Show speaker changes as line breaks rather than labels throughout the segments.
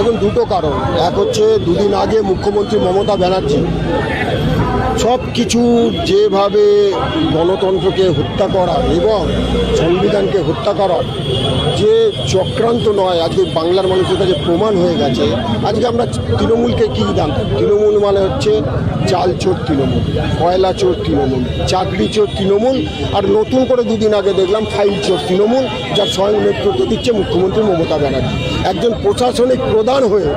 দেখুন দুটো কারণ। এক হচ্ছে দুদিন আগে মুখ্যমন্ত্রী মমতা ব্যানার্জি সব কিছু যেভাবে গণতন্ত্রকে হত্যা করা এবং সংবিধানকে হত্যা করা যে চক্রান্ত নয়, আজকে বাংলার মানুষের কাছে প্রমাণ হয়ে গেছে। আজকে আমরা তৃণমূলকে কী জানতাম? তৃণমূল মানে হচ্ছে চাল চোর তৃণমূল কয়লা চোর তৃণমূল চাকরি চোর তৃণমূল, আর নতুন করে দুদিন আগে দেখলাম ফাইল চোর তৃণমূল, যার স্বয়ং নেতৃত্ব দিচ্ছে মুখ্যমন্ত্রী মমতা ব্যানার্জি। একজন প্রশাসনিক প্রধান হয়ে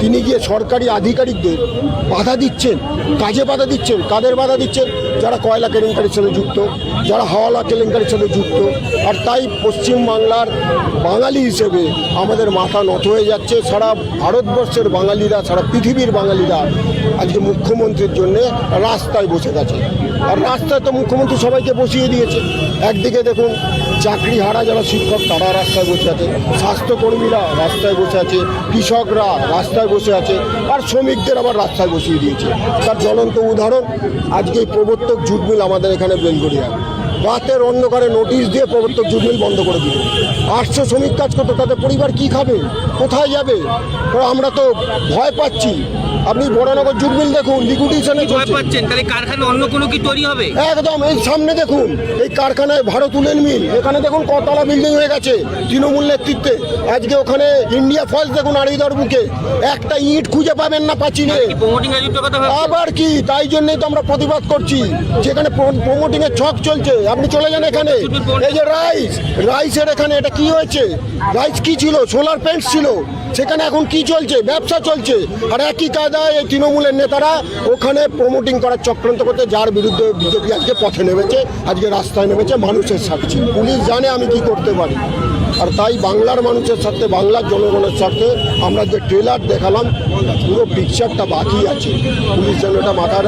তিনি গিয়ে সরকারি আধিকারিকদের বাধা দিচ্ছেন, কাজে বাধা দিচ্ছেন। কাদের বাধা দিচ্ছেন? যারা কয়লা কেলেঙ্কারির সাথে যুক্ত, যারা হাওয়ালা কেলেঙ্কারির সাথে যুক্ত। আর তাই পশ্চিমবাংলার বাঙালি হিসেবে আমাদের মাথা নত হয়ে যাচ্ছে। সারা ভারতবর্ষের বাঙালিরা, সারা পৃথিবীর বাঙালিরা আজকে মুখ্যমন্ত্রীর জন্য রাস্তায় বসে গেছে। আর রাস্তায় তো মুখ্যমন্ত্রী সবাইকে বসিয়ে দিয়েছে। একদিকে দেখুন চাকরি হারা যারা শিক্ষক, তারা রাস্তায় বসে আছে। স্বাস্থ্যকর্মীরা রাস্তায় বসে আছে, কৃষকরা রাস্তায় বসে আছে, আর শ্রমিকদের আবার রাস্তায় বসিয়ে দিয়েছে। তার জ্বলন্ত উদাহরণ, আজকে প্রবর্তক জুটমিল আমাদের এখানে বেলগড়িয়া রাতের অন্ধকারে নোটিশ দিয়ে প্রবর্তক জুট মিল বন্ধ করে দিল। আটশো শ্রমিক কাজ করতো তাদের পরিবার কি খাবে? কোথায় যাবে? তো আমরা তো ভয় পাচ্ছি। আপনি বড়নগর জুট মিল দেখুন লিকুইডেশনে
ভয় পাচ্ছেন? তাহলে কারখানা অন্য কোনো কি তৈরি হবে?
একদম এই সামনে দেখুন এই কারখানায় ভারত উলেন মিল। এখানে দেখুন কতলা বিল্ডিং হয়ে গেছে তৃণমূল নেতৃত্বে। আজকে ওখানে ইন্ডিয়া ফলস দেখুন আড়িদর বুকে। একটা ইট খুঁজে পাবেন না
ভাবছেন?
আবার কি? তাই জন্যই তো আমরা প্রতিবাদ করছি। যেখানে প্রমোটিং এর ছক চলছে আপনি চলে যান এখানে। এই যে রাইস, রাইসের এখানে এটা কি হয়েছে? রাইস কি ছিল? সোলার প্যান্ট ছিল। সেখানে এখন কি চলছে? ব্যবসা চলছে। আর একই কায়দায় এই তৃণমূলের নেতারা ওখানে প্রমোটিং করার চক্রান্ত করতে, যার বিরুদ্ধে বিজেপি আজকে পথে নেমেছে, আজকে রাস্তায় নেমেছে মানুষের সাক্ষী পুলিশ জানে আমি কি করতে পারি। আর তাই বাংলার মানুষের সাথে বাংলার জনগণের সাথে আমরা যে ট্রেলার দেখালাম, পুরো পিকচারটা বাকি আছে। পুলিশ যেন এটা মাথায়।